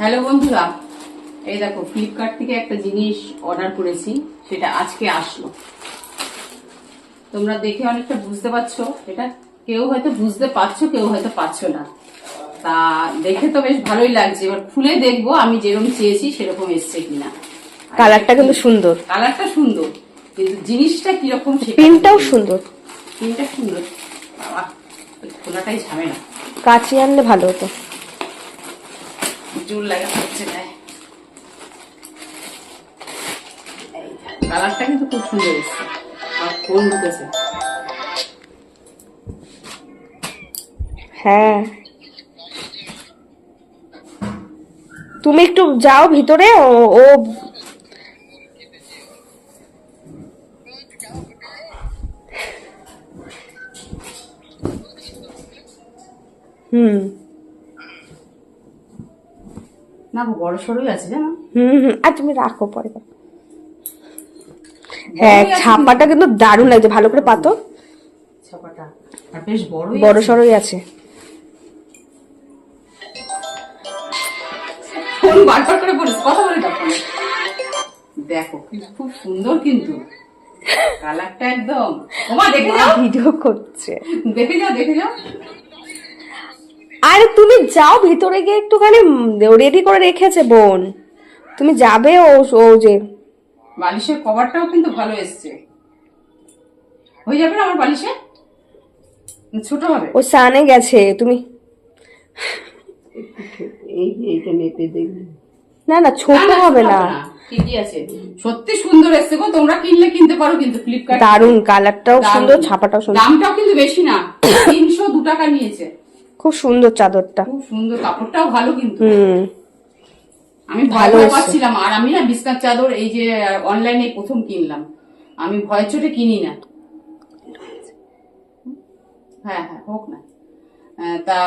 Hello বন্ধুরা এই দেখো ফ্লিপকার্ট থেকে একটা জিনিস অর্ডার করেছি সেটা আজকে আসলো। তোমরা দেখে অনেকটা বুঝতে পারছ এটা কেউ হয়তো বুঝতে পারছ কেউ হয়তো পারছ না। তা দেখে তো বেশ ভালোই লাগছে এবার খুলে দেখব আমি যেরকম চেয়েছি সেরকম এসছে কিনা। কালারটা কিন্তু সুন্দর। কালারটা সুন্দর কিন্তু জিনিসটা কীরকম প্রিন্টটাও সুন্দর। প্রিন্টটা সুন্দর। বাবা খোলাটাই ঝামেলা। কাচি আনলে ভালো হতো। জোর লাগা হচ্ছে গায়ে। কালারটা কিন্তু খুব সুন্দর এসছে। আর হ্যাঁ। তুমি একটু যাও ভিতরে ও হুম। না গো, বড় সড়ই আছে জানো? হুম হুম আর তুমি রাখো পরে হ্যাঁ ছাপাটা কিন্তু দারুণ লাগছে ভালো করে পাতো। ছাপাটা। আর বেশ বড় বড় সড়ই আছে। ফোন বারবার করে বলিস কথা বলে দাও দেখো খুব সুন্দর কিন্তু। কালারটা একদম। ওমা দেখে যাও। ভিডিও করছে। দেখে যাও দেখে যাও। আরে তুমি যাও ভিতরে গিয়ে একটুখানি রেডি করে রেখেছে বোন। তুমি যাবে ও ও যে। বালিশের কভারটাও কিন্তু ভালো এসছে। হয়ে যাবে না আমার বালিশে? ছোট হবে। ও সানে গেছে তুমি। এই এইটা মেপে দেখবি। না না ছোট হবে না। ঠিকই আছে। সত্যি সুন্দর এসছে গো তোমরা কিনলে কিনতে পারো কিন্তু ফ্লিপকার্ট দারুণ কালারটাও সুন্দর ছাপাটাও সুন্দর। দামটাও কিন্তু বেশি না। তিনশো দু টাকা নিয়েছে। খুব সুন্দর চাদরটা। খুব সুন্দর কাপড়টাও ভালো কিন্তু। হুম। আমি ভালো পাচ্ছিলাম। আর আমি না বিছনার চাদর এই যে অনলাইনে প্রথম কিনলাম। আমি ভয় চোটে কিনি না। হ্যাঁ হ্যাঁ হোক না। তা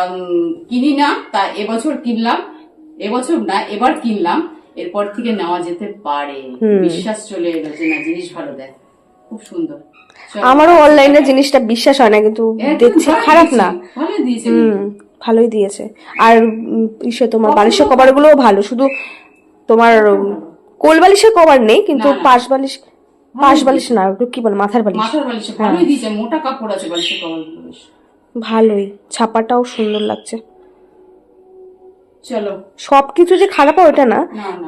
কিনি না তা এবছর কিনলাম। এবছর না এবার কিনলাম। এরপর থেকে নেওয়া যেতে পারে। বিশ্বাস চলে এলো যে না জিনিস ভালো দেয় খুব সুন্দর। আমারও অনলাইনে জিনিসটা বিশ্বাস হয় না কিন্তু দেখছি খারাপ না। ভালোই দিয়েছে আর ইসে তোমার বালিশের কভার গুলোও ভালো শুধু তোমার কোল বালিশের কভার নেই কিন্তু। পাশ বালিশ পাশ বালিশ না ওগুলো কি বলে মাথার বালিশ? মাথার বালিশে ভালোই দিয়েছে। মোটা কাপড় আছে বালিশের কভারগুলো ভালোই। ছাপাটাও সুন্দর লাগছে। চলো। সবকিছু যে খারাপ হয় ওটা না।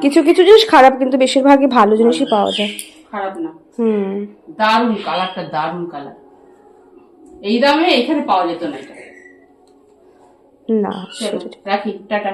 কিছু কিছু জিনিস খারাপ কিন্তু বেশিরভাগই ভালো জিনিসই পাওয়া যায়। খারাপ না। হুম। দারুণ কালারটা দারুণ কালার এই দামে এখানে পাওয়া যেত না এটা। না রাখি টাটা।